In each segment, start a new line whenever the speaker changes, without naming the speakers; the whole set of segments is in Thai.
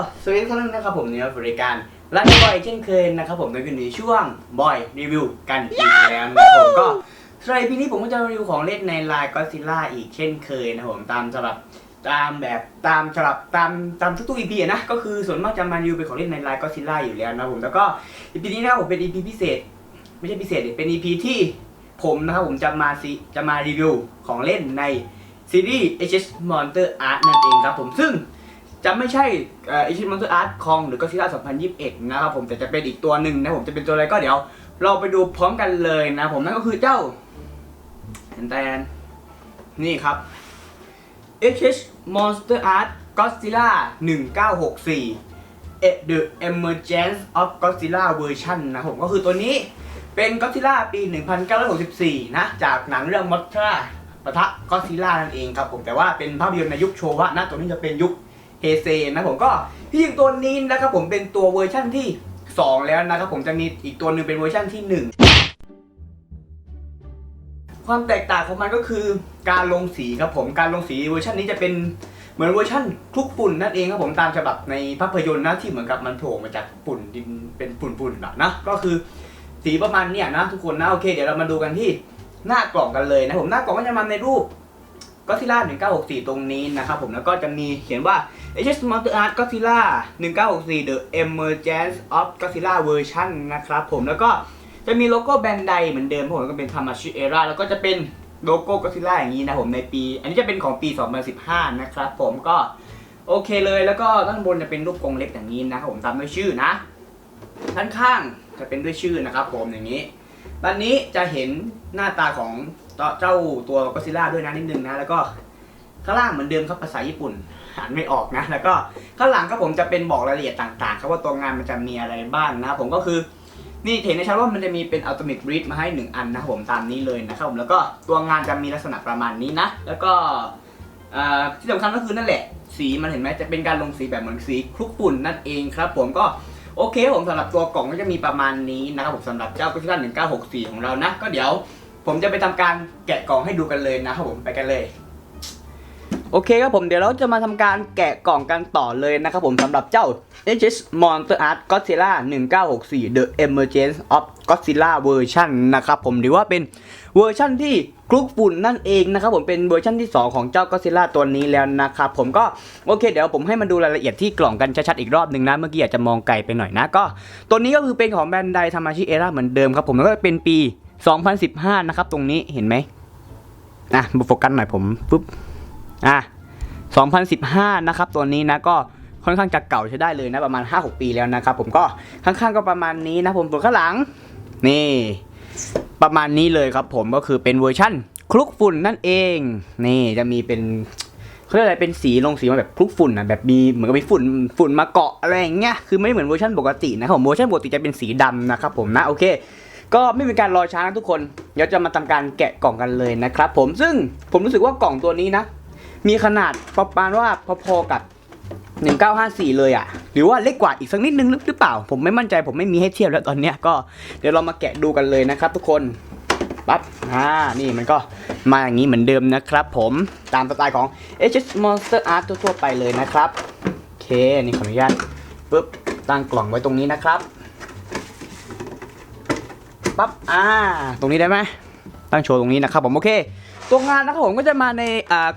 แล้วผมก็สวัสดีทุกท่านนะครับผมเนี่ยบริการร้านบอยเช่นเคยนะครับผมในคืนนี้ช่วงบอยรีวิวกันอีกแล้วนะครับผมก็สำหรับพีนี้ผมก็จะรีวิวของเล่นในลายก็ซิล่าอีกเช่นเคยนะครับผมตามฉบับตามแบบตามฉบับตามตามทุกๆ EP อะนะก็คือส่วนมากจะมารีวิวเป็นของเล่นในลายก็ซิล่าอยู่แล้วนะครับผมแล้วก็ EP นี้นะครับผมเป็น EP พิเศษ ไม่ใช่พิเศษเป็น EP ที่ผมนะครับผมจะมาซีจะมารีวิวของเล่นในซีรีส์ HS Monster Art นั่นเองครับผมซึ่ง จะไม่ใช่เอ่อ HS Monster Art คองหรือก็ซิล่า2021 นะครับผมแต่จะเป็นอีกตัวหนึ่งนะผมจะเป็นตัวอะไรก็เดี๋ยว เราไปดูพร้อมกันเลยนะผมนั่นก็คือเจ้าแตนนี่ครับ H Monster Art Godzilla 1964 A- The Emergence of Godzilla Version นะผมก็คือตัวนี้เป็น Godzilla ปี 1964 นะ จากหนังเรื่อง Mothra ปะทะ Godzilla นั่นเองครับผมแต่ว่าเป็นภาพยนตร์ในยุคโชวะนะ ตัวนี้จะเป็นยุค เฮเซนะผมก็ที่จริงตัวนี้นะครับผมเป็นตัวเวอร์ชั่นที่ 2 แล้วนะครับผมจะมีอีกตัวหนึ่งเป็นเวอร์ชั่นที่ 1ความแตกต่างของมันก็คือการลงสีครับผมการลงสีเวอร์ชันนี้จะเป็นเหมือนเวอร์ชันคลุกฝุ่นนั่นเองครับผมตามฉบับในภาพยนตร์นะที่เหมือนกับมันโผล่มาจากฝุ่นดินเป็นฝุ่นๆแบบนะก็คือสีประมาณเนี้ยนะทุกคนนะโอเค เดี๋ยวเรามาดูกันที่หน้ากล่องกันเลยนะผมหน้ากล่องก็จะมาในรูปก็ซิล่า1964 ตรงนี้นะครับผมแล้วก็จะมีเขียนว่า HS Monster Art Godzilla 1964 The Emergence of Godzilla Version นะครับผมแล้วก็จะมีโลโก้แบนด์ใดเหมือนเดิมผมก็เป็นทามาชิเอราแล้วก็จะเป็นโลโก้ก็ซิล่าอย่างนี้นะผมในปี อันนี้จะเป็นของปี 2015 นะครับผมก็โอเคเลยแล้วก็ด้านบนจะเป็นรูปกรงเล็กอย่างนี้นะครับผมตามด้วยชื่อนะ ด้านข้างจะเป็นด้วยชื่อนะครับผมอย่างนี้ด้านนี้จะเห็นหน้าตาของเจ้าตัวก็ซิล่าด้วยนะนิดนึงนะแล้วก็ข้างล่างเหมือนเดิมครับภาษาญี่ปุ่น อ่านไม่ออกนะ แล้วก็ข้างหลังก็ผมจะเป็นบอกรายละเอียดต่างๆ ครับว่าตัวงานมันจะมีอะไรบ้างนะผมก็คือนี่เห็นในชาร์ลมันจะมีเป็นอัลติเม e บ e ดมาให้ 1 อันนะครับผมตามนี้เลยนะครับผมแล้วก็ตัวงานจะมีลักษณะประมาณนี้นะ แล้วก็ที่สำคัญก็คือนั่นแหละ สีมันเห็นไหมจะเป็นการลงสีแบบเหมือนสีคลุกฝุ่นนั่นเองครับผมก็โอเคผมสำหรับตัวกล่องก็จะมีประมาณนี้นะครับผมสำหรับเจ้ากุชิล่า1964 ของเรานะ ก็เดี๋ยวผมจะไปทำการแกะกล่องให้ดูกันเลยนะครับผมไปกันเลย โอเคครับผมเดี๋ยวเราจะมาทำการแกะกล่องกันต่อเลยนะครับผมสำหรับเจ้า HS Monster Art Godzilla 1964 The Emergence of Godzilla Version นะครับผมหรือว่าเป็นเวอร์ชั่นที่คลุกฝุ่นนั่นเองนะครับผมเป็นเวอร์ชั่นที่ 2 ของเจ้า Godzilla ตัวนี้แล้วนะครับผมก็โอเคเดี๋ยวผมให้มาดูรายละเอียดที่กล่องกันชัดๆอีกรอบหนึ่งนะ เมื่อกี้อาจจะมองไกลไปหน่อยนะ ก็ตัวนี้ก็คือเป็นของแบรนด์ไดทามาชิเอราเหมือนเดิมครับผมแล้วก็เป็นปี 2015 นะครับตรงนี้เห็นไหมอะมาโฟกัสหน่อยผมปุ๊บ อะ2015 นะครับตัวนี้นะก็ค่อนข้างจะเก่าใช้ได้เลยนะประมาณ 5-6 ปีแล้วนะครับผมก็ข้างๆก็ประมาณนี้นะผมส่วนข้างหลังนี่ประมาณนี้เลยครับผมก็คือเป็นเวอร์ชั่นคลุกฝุ่นนั่นเอง นี่จะมีเป็นเขาเรียกอะไรเป็นสีลงสีมาแบบคลุกฝุ่นอะแบบมีเหมือนกับมีฝุ่นฝุ่นมาเกาะอะไรอย่างเงี้ยคือไม่เหมือนเวอร์ชันปกตินะครับผมเวอร์ชันปกติจะเป็นสีดำนะครับผมนะโอเค ก็ไม่มีการรอช้านะทุกคนเดี๋ยวจะมาทำการแกะกล่องกันเลยนะครับผมซึ่งผมรู้สึกว่ากล่องตัวนี้นะ มีขนาดประมาณว่าพอๆกับ 1954 เลยอะ่ะ หรือว่าเล็กกว่าอีกสักนิดนึงหรือเปล่า ผมไม่มั่นใจผมไม่มีให้เทียบแล้วตอนเนี้ยก็เดี๋ยวเรามาแกะดูกันเลยนะครับทุกคนปั๊บอ่านี่มันก็มาอย่างนี้เหมือนเดิมนะครับผมตามสไตล์ของ HS Monster Art ทั่วๆไปเลยนะครับโอเคนี่ขออนุญาตปึ๊บตั้งกล่องไว้ตรงนี้นะครับปั๊บอ่า ตรงนี้ได้ไหม ตั้งโชว์ตรงนี้นะครับผมโอเค ตัวงานนะครับผมก็จะมาใน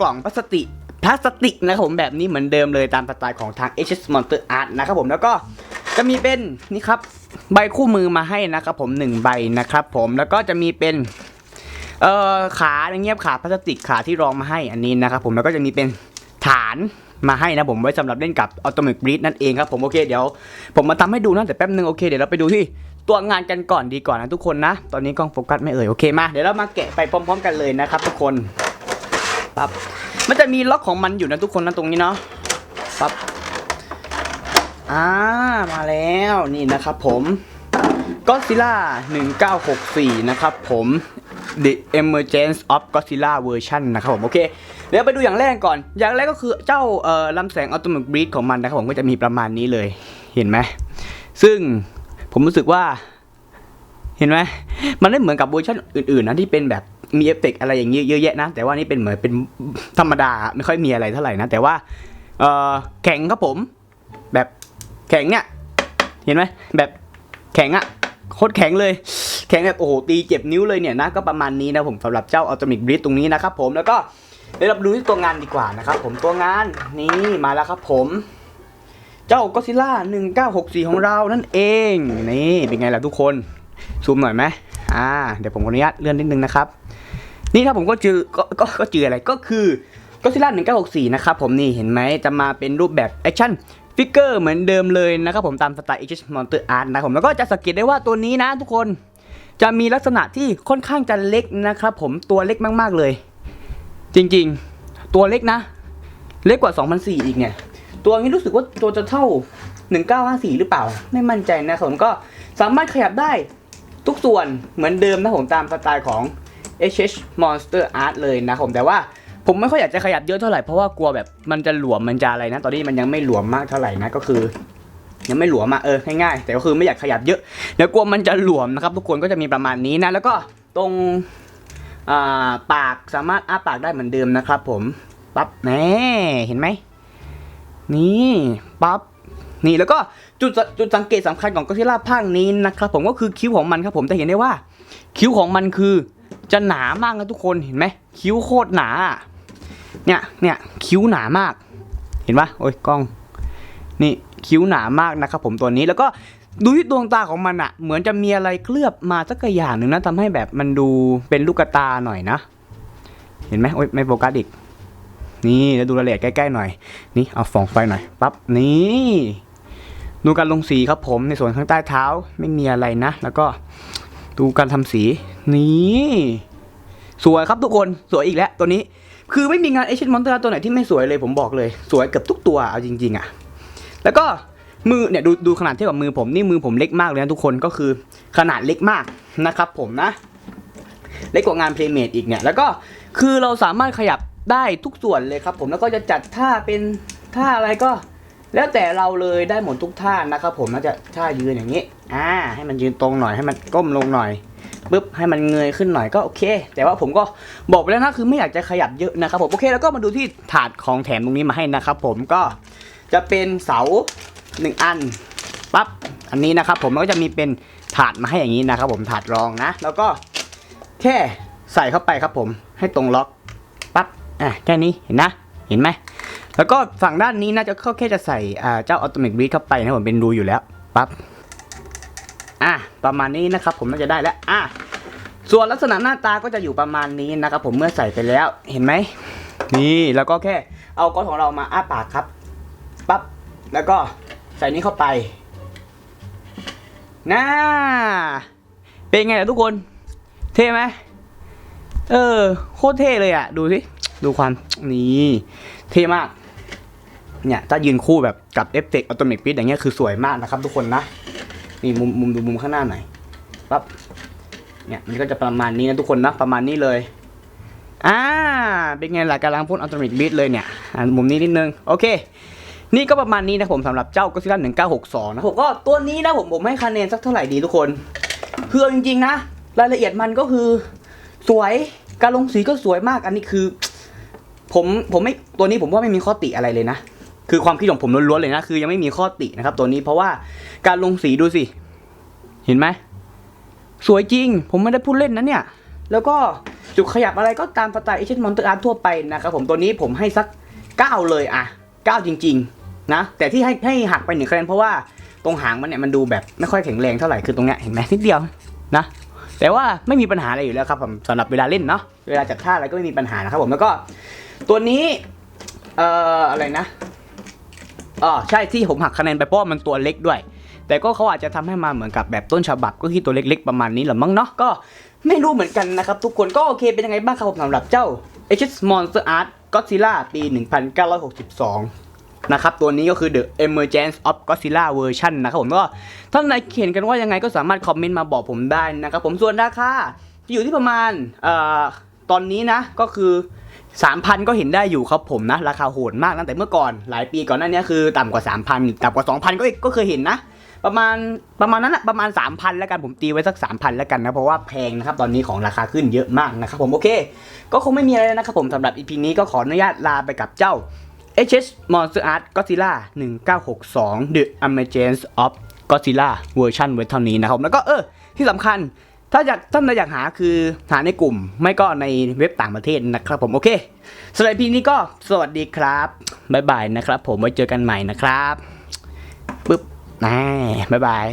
กล่องพลาสติกพลาสติกนะครับผมแบบนี้เหมือนเดิมเลยตามสไตล์ของทาง HS Monster Art นะครับผมแล้วก็จะมีเป็นนี่ครับใบคู่มือมาให้นะครับผมหนึ่งใบนะครับผมแล้วก็จะมีเป็นเอ่อขาเงี้ยขาพลาสติกขาที่รองมาให้อันนี้นะครับผมแล้วก็จะมีเป็นฐานมาให้นะผมไว้สำหรับเล่นกับ Atomic Breed นั่นเองครับผมโอเคเดี๋ยวผมมาทำให้ดูนะแต่แป๊บนึงโอเคเดี๋ยวเราไปดูที่ ตัวงานกันก่อนดีก่อนนะทุกคนนะ ตอนนี้กล้องโฟกัสไม่เอ่ยโอเคมาเดี๋ยวเรามาแกะไปพร้อม ๆ กันเลยนะครับ ทุกคนปั๊บมันจะมีล็อกของมันอยู่นะทุกคนนะตรงนี้เนาะปั๊บอ่ามาแล้วนี่นะครับผมก็ซิล่า1964 นะครับผม The Emergence of Godzilla Version นะครับผมโอเคเดี๋ยวไปดูอย่างแรกก่อน อย่างแรกก็คือเจ้าเอ่อลำแสง Atomic Breed ของมันนะครับผมก็จะมีประมาณนี้เลยเห็นไหมซึ่ง ผมรู้สึกว่า เห็นไหมมันไม่เหมือนกับเวอร์ชันอื่นๆนะที่เป็นแบบมีเอฟเฟกต์อะไรอย่างเงี้ยเยอะแยะนะ แต่ว่านี่เป็นเหมือนเป็นธรรมดาไม่ค่อยมีอะไรเท่าไหร่นะ แต่ว่าเออแข็งครับผม แบบแข็งเนี่ย เห็นไหมแบบแข็งอะโคตรแข็งเลย แข็งแบบโอ้โหตีเจ็บนิ้วเลยเนี่ยนะก็ประมาณนี้นะผมสำหรับเจ้าอัลติมิกบริดตรงนี้นะครับผมแล้วก็เดี๋ยวเราดูที่ตัวงานดีกว่านะครับผมตัวงานนี่มาแล้วครับผม เจ้าก็ซิล่า1964 ของเรานั่นเอง นี่เป็นไงล่ะทุกคน ซูมหน่อยไหมอ่า เดี๋ยวผมขออนุญาตเลื่อนนิดนึงนะครับ นี่ครับผมก็เจอก็ก็ก็เจออะไรก็คือก็ซิล่า1964 นะครับผมนี่เห็นไหมจะมาเป็นรูปแบบแอคชั่นฟิกเกอร์เหมือนเดิมเลยนะครับผมตามสไตล์ H Monster Art นะครับผมแล้วก็จะสังเกตได้ว่าตัวนี้นะทุกคนจะมีลักษณะที่ค่อนข้างจะเล็กนะครับผมตัวเล็กมากๆเลย จริงๆ ตัวเล็กนะ เล็กกว่า 2004 อีกเนี่ย ตัวนี้รู้สึกว่าตัวจะเท่า 1954 หรือเปล่า ไม่มั่นใจนะผมก็สามารถขยับได้ทุกส่วนเหมือนเดิมนะผมตามสไตล์ของ HH Monster Art เลยนะครับผมแต่ว่าผมไม่ค่อยอยากจะขยับเยอะเท่าไหร่เพราะว่ากลัวแบบมันจะหลวมมันจะอะไรนะ ตอนนี้มันยังไม่หลวมมากเท่าไหร่นะก็คือ ยังไม่หลวมมาเออง่ายๆแต่ก็คือไม่อยากขยับเยอะเดี๋ยวกลัวมันจะหลวมนะครับ ทุกคนก็จะมีประมาณนี้นะแล้วก็ตรงาปากสามารถอ้าปากได้เหมือนเดิมนะครับ ผมปั๊บแน่เห็นไหม นี่ปั๊บนี่แล้วก็จุดสจุดสังเกตสำคัญของก็ซิล่าภาคนี้นะครับผมก็คือคิ้วของมันครับผมจะเห็นได้ว่า คิ้วของมันคือจะหนามากนะทุกคนเห็นไหมคิ้วโคตรหนาอะเนี่ยเนี่ยคิ้วหนามาก เห็นปะโอ้ยกล้อง นี่คิ้วหนามากนะครับผมตัวนี้แล้วก็ดูที่ดวงตาของมันอะเหมือนจะมีอะไรเคลือบมาสักอย่างหนึ่งนะทำให้แบบมันดูเป็นลูกตาหน่อยนะ เห็นไหมโอ้ยไม่โฟกัสอีก นี่แล้วดูรายละเอียดใกล้ๆหน่อย นี่เอาส่องไฟหน่อยปั๊บนี่ดูการลงสีครับผมในส่วนข้างใต้เท้าไม่มีอะไรนะ แล้วก็ดูการทำสีนี่สวยครับทุกคนสวยอีกแล้วตัวนี้ คือไม่มีงานเอเชียนมอนเตอร์ตัวไหนที่ไม่สวยเลยผมบอกเลย สวยเกือบทุกตัวเอาจริง ๆอะ แล้วก็มือเนี่ยดูดูขนาดเทียบกับมือผมนี่มือผมเล็กมากเลยนะทุกคนก็คือขนาดเล็กมากนะครับผมนะ เล็กกว่างานเพลย์เมดอีกเนี่ยแล้วก็คือเราสามารถขยับ ได้ทุกส่วนเลยครับ ผมแล้วก็จะจัดท่าเป็นท่าอะไรก็ แล้วแต่เราเลยได้หมดทุกท่านะครับ ผมน่าจะท่ายืนอย่างนี้ อ่า ให้มันยืนตรงหน่อยให้มันก้มลงหน่อยปึ๊บให้มันเงยขึ้นหน่อยก็โอเค แต่ว่าผมก็บอกไปแล้วนะคือไม่อยากจะขยับเยอะนะครับผมโอเคแล้วก็มาดูที่ถาดของแถมตรงนี้มาให้นะครับ ผมก็จะเป็นเสาหนึ่งอันปั๊บอันนี้นะครับผมแล้วก็จะมีเป็นถาดมาให้อย่างนี้นะครับ ผมถาดรองนะ แล้วก็แค่ใส่เข้าไปครับผมให้ตรงล็อก อะแค่นี้เห็นนะ เห็นไหม แล้วก็ฝั่งด้านนี้น่าจะเขาแค่จะใส่เจ้าอัตโนมัติบีเข้าไปนะผมเป็นรูอยู่แล้วปั๊บอะประมาณนี้นะครับผมน่าจะได้แล้วอะส่วนลักษณะหน้าตาก็จะอยู่ประมาณนี้นะครับผมเมื่อใส่ไปแล้วเห็นไหมนี่แล้วก็แค่เอาก้อนของเรามาอ้าปากครับปั๊บแล้วก็ใส่นี้เข้าไปน่าเป็นไงล่ะทุกคน เท่ไหมเออ โคตรเท่เลยอะ ดูสิ ดูความนี่เท่มาก เนี่ยถ้ายืนคู่แบบกับเอฟเฟกต์อัตโนมัติปิดอย่างเงี้ยคือสวยมากนะครับ ทุกคนนะ นี่มุมมุมดูมุมข้างหน้าหน่อยปั๊บเนี่ยมันก็จะประมาณนี้นะทุกคนนะประมาณนี้เลยอ่าเป็นไงล่ะกำลังพ่นอัตโนมัติบิดเลยเนี่ยมุมนี้นิดนึง โอเค นี่ก็ประมาณนี้นะผมสำหรับเจ้าก็ซิล่า1962 นะผมก็ตัวนี้นะผมผมให้คะแนนสักเท่าไหร่ดีทุกคนคือเอจริงๆนะ รายละเอียดมันก็คือ สวยการลงสีก็สวยมากอันนี้คือ ผมผมไม่ตัวนี้ผมว่าไม่มีข้อติอะไรเลยนะ คือความคิดของผมล้วนๆเลยนะ คือยังไม่มีข้อตินะครับ ตัวนี้เพราะว่าการลงสีดูสิ เห็นไหมสวยจริง ผมไม่ได้พูดเล่นนะเนี่ย แล้วก็จุดขยับอะไรก็ตามสไตล์เอเชนมอนเตอร์อาร์ทั่วไปนะครับผมตัวนี้ผมให้สัก 9 เลยอะ9 จริง ๆ นะ แต่ที่ให้ให้หักไปหนึ่งคะแนนเพราะว่าตรงหางมันเนี่ยมันดูแบบไม่ค่อยแข็งแรงเท่าไหร่คือตรงเนี้ยเห็นไหมนิดเดียวนะแต่ว่าไม่มีปัญหาอะไรอยู่แล้วครับผมสำหรับเวลาเล่นเนาะเวลาจัดท่าอะไรก็ไม่มีปัญหานะครับผมแล้วก็ ตัวนี้ เอ่อ อะไรนะอ๋อใช่ที่ผมหักคะแนนไปเพราะมันตัวเล็กด้วย แต่ก็เขาอาจจะทำให้มาเหมือนกับแบบต้นฉบับก็คือตัวเล็ก ๆ ประมาณนี้แหละมั้งเนาะก็ไม่รู้เหมือนกันนะครับ ทุกคนก็โอเคเป็นยังไงบ้างครับผมสำหรับเจ้า HS Monster Art Godzilla ปี 1962 นะครับ ตัวนี้ก็คือ The Emergence of Godzilla Version นะครับผมก็ท่านใดเขียนกันว่ายังไงก็สามารถคอมเมนต์มาบอกผมได้นะครับผมส่วนราคาจะอยู่ที่ประมาณเอ่อตอนนี้นะก็คือ 3,000 ก็เห็นได้อยู่ครับผมนะ ราคาโหดมากตั้งแต่เมื่อก่อนหลายปีก่อนหน้านี้คือต่ำกว่า 3,000 ต่ำกว่า 2,000 ก็ก็เคยเห็นนะ ประมาณประมาณนั้นอะประมาณ 3,000 แล้วกันผมตีไว้สัก 3,000 แล้วกันนะ เพราะว่าแพงนะครับ ตอนนี้ของราคาขึ้นเยอะมากนะครับผมโอเค ก็คงไม่มีอะไรแล้วนะครับผมสำหรับ EP นี้ก็ขออนุญาตลาไปกับเจ้า HS Monster Art Godzilla 1962 The Emergence of Godzilla เวอร์ชันไว้เท่านี้นะครับแล้วก็เออที่สำคัญ ถ้าอยากท่าอยากหาคือหาในกลุ่ม ไม่ก็ในเว็บต่างประเทศนะครับผมโอเคสำหรับพีนี้ก็สวัสดีครับบ๊ายบายนะครับ ผมไว้เจอกันใหม่นะครับปึ๊บนะบ๊ายบาย